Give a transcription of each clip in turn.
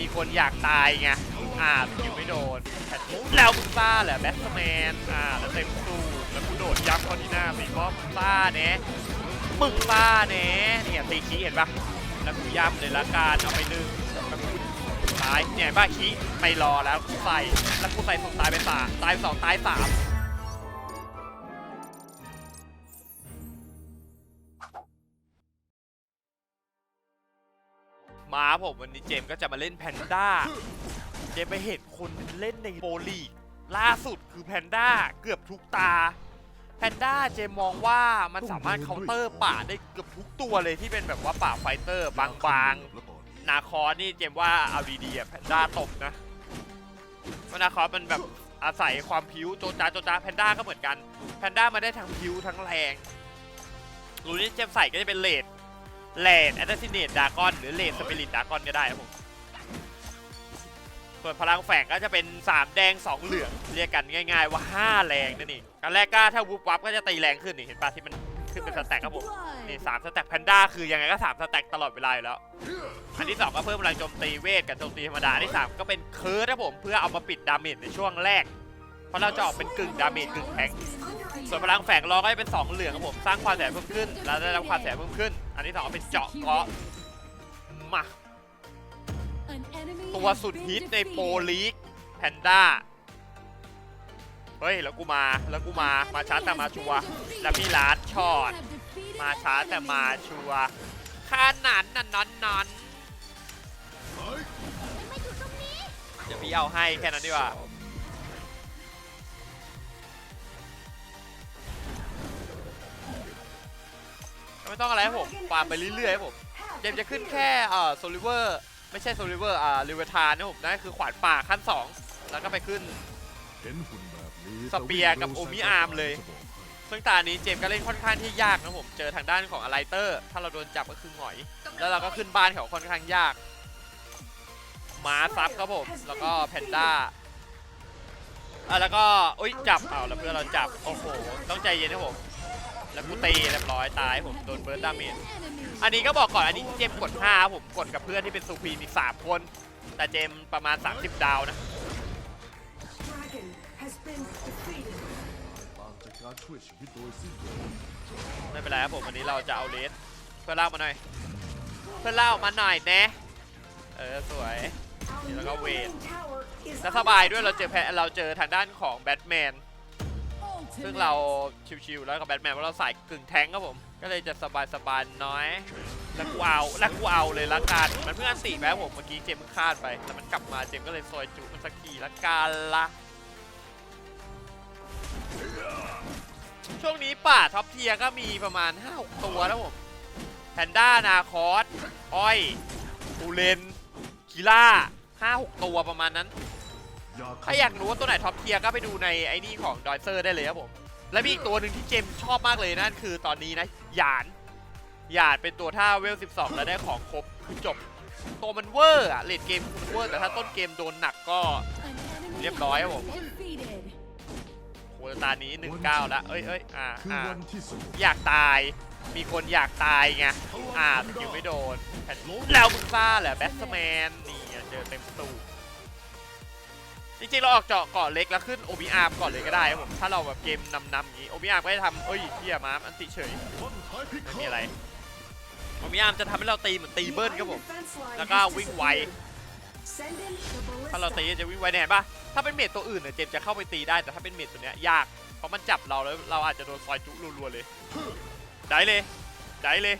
มีคนอยากตายไง อ่ายิงไม่โดนแล้วมึงซ่าเหรอแบทแมน อ่า แล้วเต็มสู้แล้วกูโดดยับเข้าที่หน้าสีบอมซ่าเนะมึงซ่าเนะเนี่ยตีขี้เห็นปะแล้วกูย่ำเลยละกันเอาไปหนึ่งแล้วกูตายเนี่ยบ้าขี้ไม่รอแล้วกูใส่แล้วกูใส่ส่งตายไปสามตายสองตายสาม มาผมวันนี้เจมก็จะมาเล่นแพนด้า เจมไปเห็นคนเล่นในโปรลีกล่าสุดคือแพนด้าเกือบทุกตา แพนด้าเจมมองว่ามันสามารถเคาน์เตอร์ป่าได้เกือบทุกตัวเลยที่เป็นแบบว่าป่าไฟเตอร์บางๆ นาคอนี่เจมว่าเอาดีๆแพนด้าตกนะเพราะนาคอมันแบบอาศัยความพิ้วโจจ้าโจจ้าแพนด้าก็เหมือนกัน แพนด้ามาได้ทั้งพิ้วทั้งแรงรูนี่เจมใส่ก็จะเป็นเลด แลนแอตซิเนตดากอนหรือเลนสปิริตดากอนก็ได้ครับผมส่วนพลังแฝงก็จะเป็น 3 แดง 2 เหลือง เรียกกันง่ายๆว่า 5 แรงนั่นเองกันแรกก็ถ้าวูบวับก็จะตีแรงขึ้นนี่เห็นปะที่มันขึ้นเป็นสแต็กครับผมนี่สามสแต็กแพนด้าคือยังไงก็3สแต็กตลอดเวลาอยู่แล้ว อันที่ 2 ก็เพิ่มพลังโจมตีเวทกับโจมตีธรรมดาอันที่ 3 ก็เป็นเคิร์ดครับผมเพื่อเอามาปิดดาเมจในช่วงแรก เพราะเราจะออกเป็นกึ่งดาเมจกึ่งแทงส่วนพลังแฝงรอก็จะเป็น 2 เหลืองครับผม สร้างความแสบเพิ่มขึ้น แล้วได้รับความแสบเพิ่มขึ้น อันที่สองเป็นเจาะเกาะมาตัวสุดฮิตในโปลีกแพนด้าเฮ้ย แล้วกูมา แล้วกูมา มาช้าแต่มาชัวแล้วพี่ลาดช็อตมาช้าแต่มาชัวขนาดนั้นนอนนอนเดี๋ยวพี่เอาให้แค่นั้นดีกว่า ไม่ต้องอะไรให้ผมฟาร์มไปเรื่อยๆให้ผมเจมส์จะขึ้นแค่เอ่อโซลิเวอร์ไม่ใช่โซลิเวอร์อ่าลิเวทานนะผมนั่นคือขวานป่าขั้น 2 แล้วก็ไปขึ้นสเปียร์กับโอมิอาร์มเลย ซึ่งตานี้เจมส์ก็เล่นค่อนข้างที่ยากนะผมเจอทางด้านของอไลเตอร์ ถ้าเราโดนจับก็คือหงอย แล้วเราก็ขึ้นบ้านเขาค่อนข้างยากม้าซับครับผมแล้วก็แพนด้าอะแล้วก็อุ้ยจับเอาแล้วเพื่อนเราจับโอ้โหต้องใจเย็นนะผม แล้วกูตีเรียบร้อยตายผมโดนเบิร์ดดาเมจอันนี้ก็บอกก่อนอันนี้เจมกด5ผมกดกับเพื่อนที่เป็นซูพรีมอีก3คน แต่เจมประมาณ 30 ดาวนะ Dragon has been defeated. ต่าวนเชิงไม่เป็นไรครับผมวันนี้เราจะเอาเลสเพื่อเล่ามาหน่อย เพื่อเล่ามาหน่อยนะเออสวย Our Thì nó có middle quyền. lane tower is แล้วสบายด้วยเราเจอแพเราเจอทางด้านของแบทแมน ซึ่งเราชิวๆแล้วกับแบทแมนเพราะเราใส่กึ่งแท้งครับผม ก็เลยจะสบายๆน้อยแล้วกูเอาแล้วกูเอาเลยละกัน มันเพิ่งอันติแม้ผมเมื่อกี้เจมส์คาดไปแล้วมันกลับมาเจมส์ก็เลยซอยจุมันสักทีละกันละช่วงนี้ป่าท็อปเทียก็มีประมาณ5-6ตัวนะผมแพนด้านาคอสอ้อยปูเลนคิล่า5-6 ตัวประมาณนั้น ถ้าอยากรู้ว่าตัวไหนท็อปเทียร์ก็ไปดูในไอ้นี่ของดอยเซอร์ได้เลยครับผม และมีอีกตัวหนึ่งที่เจมชอบมากเลยนั่นคือตอนนี้นะหยานหยานเป็นตัวท่าเวล 12 แล้วได้ของครบคือจบ ตัวมันเวอร์อะเลดเกมมันเวอร์ แต่ถ้าต้นเกมโดนหนักก็เรียบร้อยครับผมโหตานี้ 19 แล้ว เอ้ยเอ้ยอ่าอ่าอยากตาย มีคนอยากตายไง อ่าสกิลไม่โดนแผ่นแล้วมึงซ่าเหรอแบทแมนนี่เจอเต็มตู้ จริงๆ เราออกเจาะเกาะเล็กแล้วขึ้นโอบิอาร์ก่อนเลยก็ได้ครับผมถ้าเราแบบเกมนำๆอย่างนี้โอบิอาร์ก็จะทำเอ้ยเฮียมาอันติเฉยไม่มีอะไรโอบิอาร์จะทำให้เราตีเหมือนตีเบิ้ลครับผมแล้วก็วิ่งไวถ้าเราตีจะวิ่งไวแน่ปะถ้าเป็นเมจตัวอื่นเนี่ยเจมจะเข้าไปตีได้แต่ถ้าเป็นเมจตัวเนี้ยยากเพราะมันจับเราแล้วเราอาจจะโดนซอยจุรัวๆเลยได้เลยได้เลย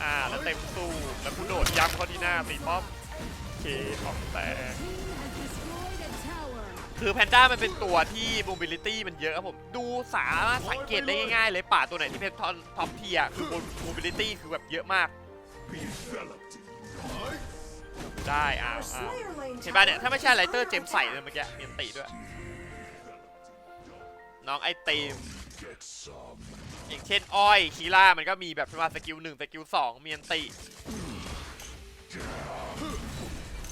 อ่าแล้วเต็มตู้แล้วกูโดดย้ำเขาที่หน้าตีป๊อปเคป๊อปแต่ คือแพนด้ามันเป็นตัวที่ mobility มันเยอะครับผม ดูสามารถสังเกตได้ง่ายๆเลยป่าตัวไหนที่เป็นท็อปเทียคือ mobility คือแบบเยอะมากได้อ้าอ้าเห็นป่ะเนี่ยถ้าไม่ใช่ไลเตอร์เจมใส่เลยเมื่อกี้มีนติด้วย น้องไอติมอย่างเช่นอ้อยคีล่ามันก็มีแบบประมาณสกิลหนึ่งสกิลสองมีอันติ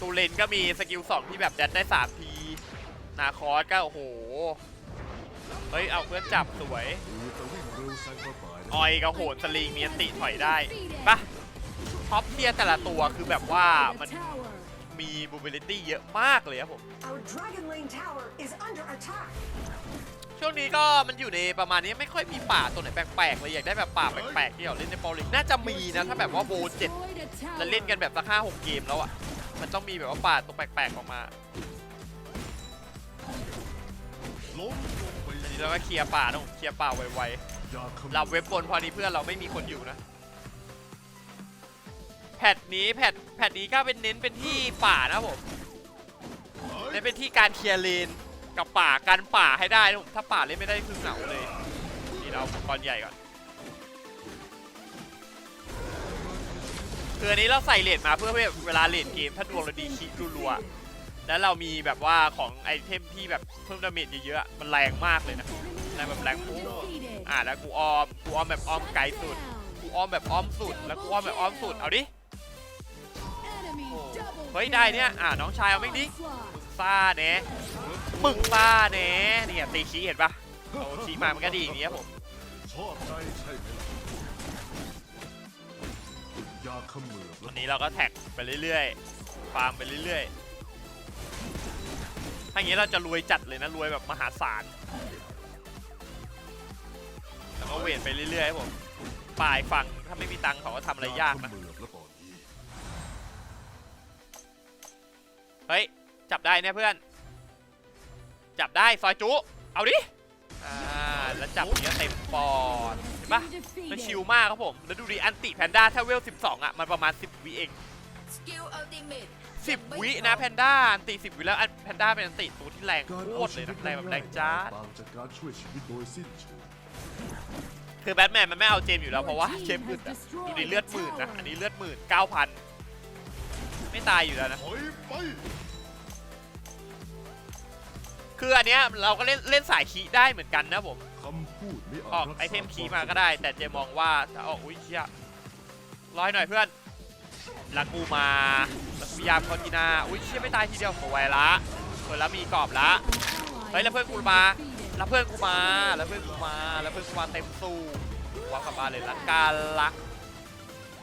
ตูเลนก็มีสกิลสองที่แบบแดนได้สามที นาคอสก็โอ้โห เฮ้ย เอาเพื่อนจับสวยดูแต่วิ่งเร็วแซงกระต่ายนะออยกับโหนสลิงมีอันติถอยได้ปะท็อปเทียร์แต่ละตัวคือแบบว่ามันมี mobility เยอะมากเลยครับผม Our Dragon Lane Tower is under attack. ช่วงนี้ก็มันอยู่ในประมาณนี้ไม่ค่อยมีป่าตัวไหนแปลกๆเลยอยากได้แบบป่าแปลกๆที่เราเล่นในโปรลิกน่าจะมีนะ ถ้าแบบว่าโบเจ็ด Destroyed a tower. แล้วเล่นกันแบบสักห้าหกเกมแล้วอะ มันต้องมีแบบว่าป่าตัวแปลกๆออกมา ล้มลงไปทีนี้เราก็เคลียร์ป่าต้องเคลียร์ป่าไวอย่าขๆ เราอบเว็บบนพอดีเพื่อนเราไม่มีคนอยู่นะ แพทนี้แพทแพทนี้ก็เป็นเน้นเป็นที่ป่านะผม เน้นเป็นที่การเคลียร์เลนกับป่าการป่าให้ได้นะผมถ้าป่าเล่นไม่ได้คือเหงาเลย นี่เราอุปกรณ์ใหญ่ก่อนคืออันนี้เราใส่เลดมาเพื่อเวลาเลดเกมถ้าดวงเราดีคิรัวๆ แล้วเรามีแบบว่าของไอเทมที่แบบเพิ่มดาเมจเยอะๆอะมันแรงมากเลยนะแรงแบบแรงโอ้ Defeated. อ่าแล้วกูออมกูออมแบบออมไกลสุดกูออมแบบออมสุด แล้วกูออมแบบออมสุดเอาดิ Enemy โอ้ double เฮ้ยได้เนี่ยอ่าน้องชายเอาไม่ดิ onslaught. มึงซ่าเน่มึงซ่าเน่เนี่ยตีชี้เห็นปะเอาชี้มามันก็ดีอย่างเงี้ยผมชอบใจใช่ไหมล่ะอย่าขมือบวันนี้เราก็แท็กไปเรื่อยๆฟาร์มไปเรื่อยๆ ถ้าอย่างนี้เราจะรวยจัดเลยนะรวยแบบมหาศาล แล้วก็เวทไปเรื่อยๆครับผมปลายฝั่งถ้าไม่มีตังค์เขาก็ทำอะไรยากนะ เฮ้ย จับได้เนี่ยเพื่อน จับได้ซอยจุ เอาดิ อ่า แล้วจับเนี้ยเต็มปอดเห็นปะมันชิลมากครับผม แล้วดูดิอันติแพนด้าถ้าเวล 12 อะ มันประมาณ 10วิเอง Skill Ultimate 10 วินะแพนด้าอันติ10 วิแล้วอันแพนด้าเป็นอันติตัวที่แรงการโคเอาตรเลชียวินะตแรงแบบแรงจ้าดต่างจากการช่วยชีวิตโดยสิ้นเชิงคือแบทแมนมันไม่เอาเจมส์อยู่แล้วเพราะว่าเจมส์หมื่นอะดูดิเลือดหมื่นนะอันนี้เลือดหมื่นเก้าพันไม่ตายอยู่แล้วนะถอยไปคืออันเนี้ยเราก็เล่นเล่นสายคีได้เหมือนกันนะผมคำพูดไม่อาจออกรัษาไอเทมคีมาก็ได้ แต่เจมองว่าถ้าออกอุ้ยเชี่ยร้อยหน่อยเพื่อน ลักกูมาลักพยายามคอนตินาอุ้ยเชี่ยไม่ตายทีเดียวสวยละเปิดแล้วมีกรอบละเฮ้ยแล้วเพื่อนกูมาแล้วเพื่อนกูมาแล้วเพื่อนกูมาแล้วเพื่อนกูมาเต็มสู้วางกลับบ้าเลยละกันละ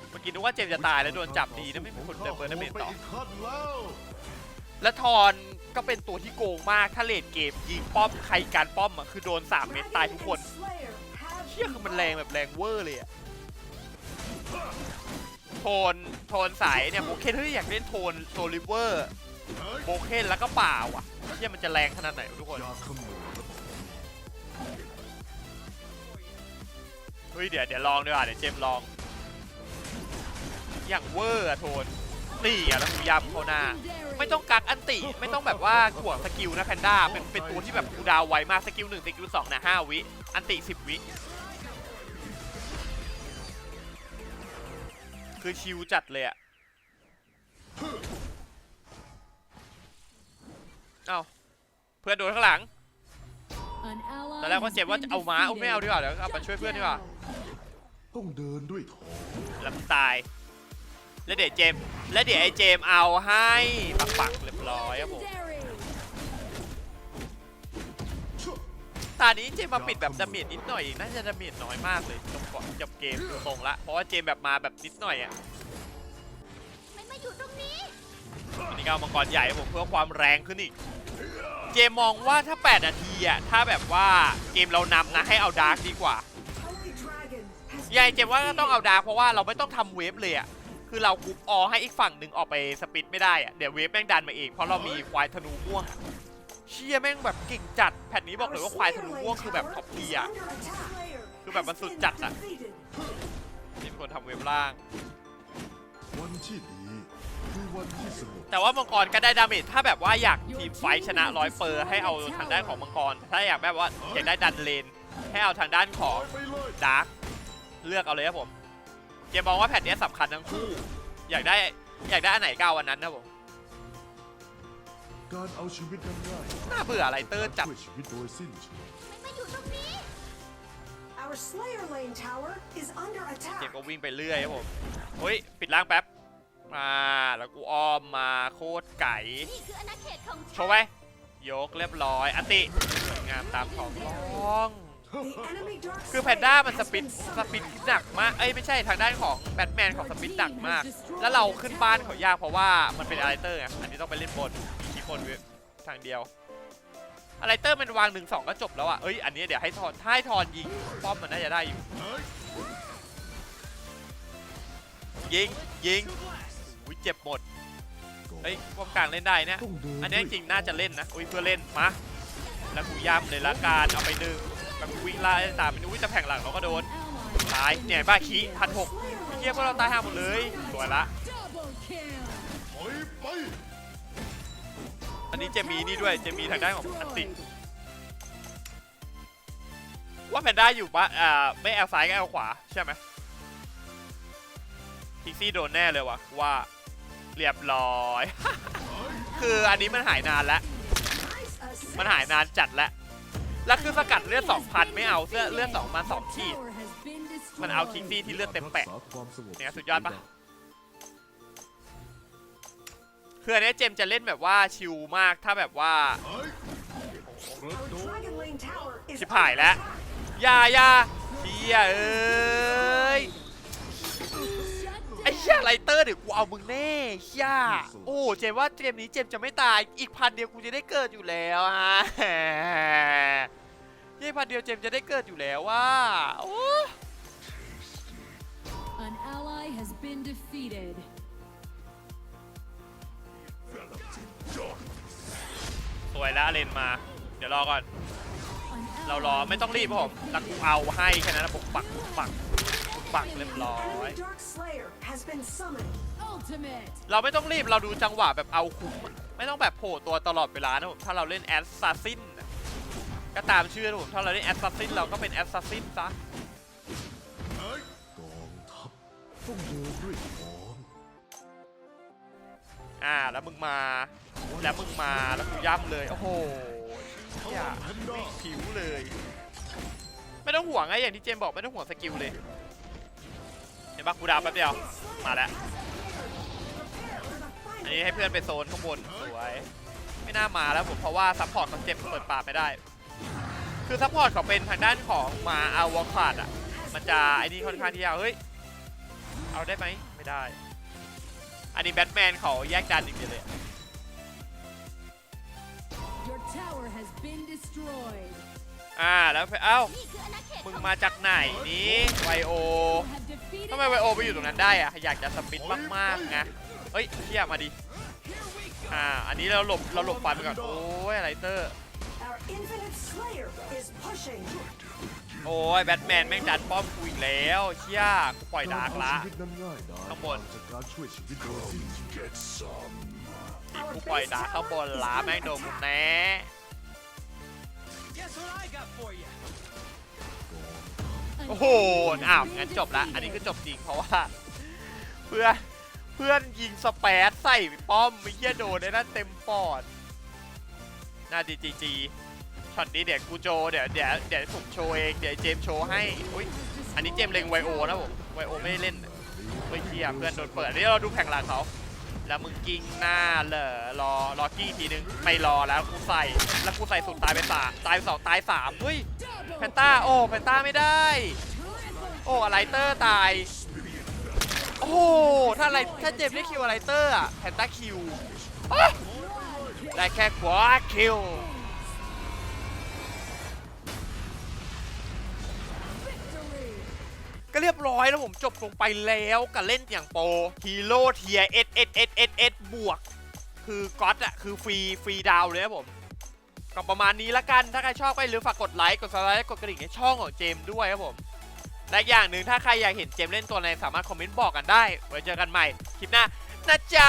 เมื่อกี้นึกว่าเจมจะตายแล้วโดนจับดีนะไม่มีคนเดินเปิดน้ำเมนต่อแล้วและทอนก็เป็นตัวที่โกงมากถ้าเลดเกมยิงป้อมใครการป้อมอะคือโดน 3 เม็ดตายทุกคนเชี่ยคือมันแรงแบบแรงเวอร์เลยอะ โทนโทนสายเนี่ยโบเคนเฮ้ยอยากเล่นโทนโทนริเวอร์โบเคนแล้วก็ป่าว่ะเชี่ยมันจะแรงขนาดไหนทุกคนเฮ้ยเดี๋ยวเดี๋ยวลองดีกว่าเดี๋ยวเจมลอง อย่างเวอร์อะโทนนี่อะแล้วพยายามเขาหน้า ไม่ต้องกักอันติไม่ต้องแบบว่าถ่วงสกิลนะแพนด้าเป็นเป็นตัวที่แบบคูดาวไวมากสกิลหนึ่งสกิลสองนะห้าวิ อันติสิบวิ คือชิวจัดเลยอะเอ้าเพื่อนโดนข้างหลัง An ally ตอนแรกว่า has เจ็บว่า been จะเอาม้าเอาไม่เอาดี defeated. กว่าเดี๋ยวเอามาช่วยเพื่อนดีกว่าต้องเดินด้วยท้องแล้วมันตาย แล้วเดี๋ยวเจมส์แล้วเดี๋ยวไอ้เจมส์เอาให้ปักปักๆเรียบร้อยครับผมานี้เจมมาปิดแบบดาเมจนิดหน่อยน่าจะดาเมจน้อยมากเลยจบก่อนจบเกมดูทรงละเพราะว่าเจมแบบมาแบบนิดหน่อยอะมันมาอยู่ตรงนี้อันนี้ก็เอามังกรใหญ่ผมเพื่อความแรงขึ้นอีกเจมมองว่าถ้า 8 นาทีอะถ้าแบบว่าเกมเรานำนะให้เอาดาร์กดีกว่ายายเจมว่าต้องเอาดาร์กเพราะว่าเราไม่ต้องทำเวฟเลยอะคือเรากรุ๊ปออให้อีกฝั่งหนึ่งออกไปสปิดไม่ได้อะเดี๋ยวเวฟแม่งดันมาเองเพราะเรามีควายธนูม่วง เชี่ยแม่งแบบเก่งจัดแผ่นนี้บอกเลยว่าควายธนูม่วงคือแบบท็อปเทียร์ under attack. Slayer คือแบบมัน has สุด been จัดอะ defeated. มีคนทำเวฟล่าง วันที่ดีคือวันที่สงบแต่ว่ามังกรก็ได้ดาเมจถ้าแบบว่าอยากทีมไฟท์ชนะร้อยเปอร์ให้เอาทางด้านของมังกร ถ้าอยากแบบว่าอยากได้ดันเลน ให้เอาทางด้านของไปเลยดาร์กเลือกเอาเลยครับผมเจมส์มองว่าแผ่นนี้สำคัญทั้งคู่ อยากได้อยากได้อันไหนก็เอาอันนั้นนะผม การเอาชีวิตนั้นง่ายน่าเบื่ออะไรเตอร์จัดช่วยชีวิตโดยสิ้นเชิงมันมาอยู่ตรงนี้ Our Slayer Lane Tower is under เจ attack. มส์ก็วิ่งไปเรื่อยครับผมเฮ้ยปิดล่างแป๊บมาแล้วกูอ้อมมาโคตรไก่นี่คืออาณาเขตของโชฉันว์ไว้ยกเรียบร้อยอันติสวยงามตามของร้องท The enemy dark คือแพน slayer ด้ามันส has ปิน been สปิน summoned. หนักมาก เอ้ยไม่ใช่ทางด้านของแบทแมนของสปินหนักมาก แล้วเราขึ้นบ้านเขายากเพราะว่ามันเป็นอะไรเตอร์ไง อันนี้ต้องไปเล่นบน นทางเดียวอะไรเตอร์มันวางหนึ่งสองก็จบแล้วอะเอ้ยอันนี้เดี๋ยวให้ทอนถ้าให้ทอนยิงป้อมมันน่าจะได้อยู่ ยิงยิงอุ้ยเจ็บหมดเฮ้ยป้อมกลางเล่นได้นี่ยต้องเดินอันนี้จริงน่าจะเล่นนะอุ้ยเพื่อเล่นมาแล้วกูย่ำเลยละกันเอาไปหนึ่งแล้วกูวิ่งไล่ตามไปอุ้ยจะแผงหลังเราก็โดนตายเนี่ยบ้าขี้พันหกเฮียพวกเราตายห่าหมดเลยสวยละ อันนี้จะมีนี่ด้วยจะมีทางด้านของอันติ ว่าแพนด้าอยู่บ้านอ่าไม่แอลซ้ายก็แอลขวาใช่ไหมพิกซี่โดนแน่เลยวะว่าเรียบร้อย คืออันนี้มันหายนานแล้ว มันหายนานจัดแล้ว แล้วคือสกัดเลือด2,000 ไม่เอาเสื้อเลือด2มา2ขีด มันเอาคิกซี่ที่เลือดเต็มแปะเนี่ยสุดยอดปะ คืออันนี้เจมจะเล่นแบบว่าชิลมากถ้าแบบว่าชิบหายแล้วอยาอยาเฮียเอ้ยไอ้เหี้ยไรเตอร์เดี๋ยวกูเอามึงแน่เฮียโอ้เจมว่าเกมนี้เจมจะไม่ตายอีกพันเดียวกูจะได้เกิดอยู่แล้วอะยี่พันเดียวเจมจะได้เกิดอยู่แล้วว่าโอ้ An ally has been defeated. วยแล้วเลนมา เดี๋ยวรอก่อน เรารอไม่ต้องรีบผมแล้วกูเอาให้แค่นั้นนะผมปักปักปักเรียบร้อย เราไม่ต้องรีบเราดูจังหวะแบบเอาคุ้มไม่ต้องแบบโผล่ตัวตลอดเวลานะผมถ้าเราเล่นแอสซัสซินก็ตามชื่อนะผมถ้าเราเล่นแอสซัสซินเราก็เป็นแอสซัสซินซะกองทัพต้องดินด้วย อ่าแล้วมึงมาแล้วมึงมาแล้วกูย่ำเลยโอ้โหเหี้ยแพนด้าผิวเลย ไม่ต้องห่วงไงอย่างที่เจมบอกไม่ต้องห่วงสกิลเลยเห็นปะกูดาวแป๊บเดียวมาแล้วอันนี้ให้เพื่อนไปโซนข้างบนสวยไม่น่ามาแล้วผมเพราะว่าซัพพอร์ตเขาเจ็บเปิดปากไม่ได้ คือซัพพอร์ตเขาเป็นทางด้านของมาอาวอคาดอะมันจะไอ้นี่ค่อนข้างที่จะเฮ้ยเอาได้ไหมไม่ได้ อันนี้แบทแมนเขาแยกดันอีกเดียวเลยอะ Your tower has been destroyed. อ่าแล้วเอ้านี่คืออาณาเขตมึงของมาจากไหนนี้ไวโอ You have defeated ทำไมไวโอไปอยู่ตรงนั้นได้อะอยากจะสปินมากๆไงเฮ้ยเที่ยมาดิ อ่า อันนี้เราหลบเราหลบฟันไปก่อน โอ้ยอะไรเตอร์ Our Infinite Slayer is pushing. โอ้ยแบทแมนแม่งดันป้อมกูอีกแล้วเชี่ยกูปล่อยดาร์กละ ชีวิตนั้นง่ายดายข้างบนจากการช่วยชีวิตโดยสิ้นเกียรติซ้ำ Our กูปล่อย base ดาร์กข้างบ tower น is ล้า under แม่งโดนมึง attack. แน่ Guess what I got for you? An โอ้โห enemy has อ้าว been งั้นจบละ อันนี้ defeated. คือจบจริงเพราะว่า เพื่อนเพื่อนยิงสเปซใส่ป้อมไม่เหี้ยโดนได้นั่นเต็มปอด น่าดีจีจี ช็อตนี้เดี๋ยวกูโจเดี๋ยวเดี๋ยวเดี๋ยวผมโชว์เองเดี๋ยวเจมส์โชว์ให้อุ้ยอันนี้เจมส์เล็งไวโอนะผมไวโอไม่ได้เล่นเฮ้ยเฮียเพื่อนโดนเปิดนนี้เราดูแผงหลังเขาแล้วมึงกิ้งหน้าเหรอรอรอกี้ทีนึงไม่รอแล้วกูใส่แล้วกูใส่สุดตายไปสามตายไปสองตายสามเฮ้ยแพนต้าโอ้แพนต้าไม่ได้ โอ้อะไรเตอร์ตายโอ้ถ้าอะไรถ้าเจมส์ได้คิวอะไรเตอร์อะแพนต้าคิวได้แค่ขวาคิว ก็เรียบร้อยแล้วผมจบลงไปแล้วกับเล่นอย่างโปรฮีโร่เทียเอสเอสเอสเอสเอสบวก คือก๊อตอะคือฟรีฟรีดาวเลยครับผมก็ประมาณนี้ละกันถ้าใครชอบก็อย่าลืมฝากกดไลค์กดซับสไครต์กดกระดิ่งให้ช่องของเจมด้วยครับผมและอย่างหนึ่งถ้าใครอยากเห็นเจมเล่นตัวไหนสามารถคอมเมนต์บอกกันได้ไว้เจอกันใหม่คลิปหน้านะจ๊ะ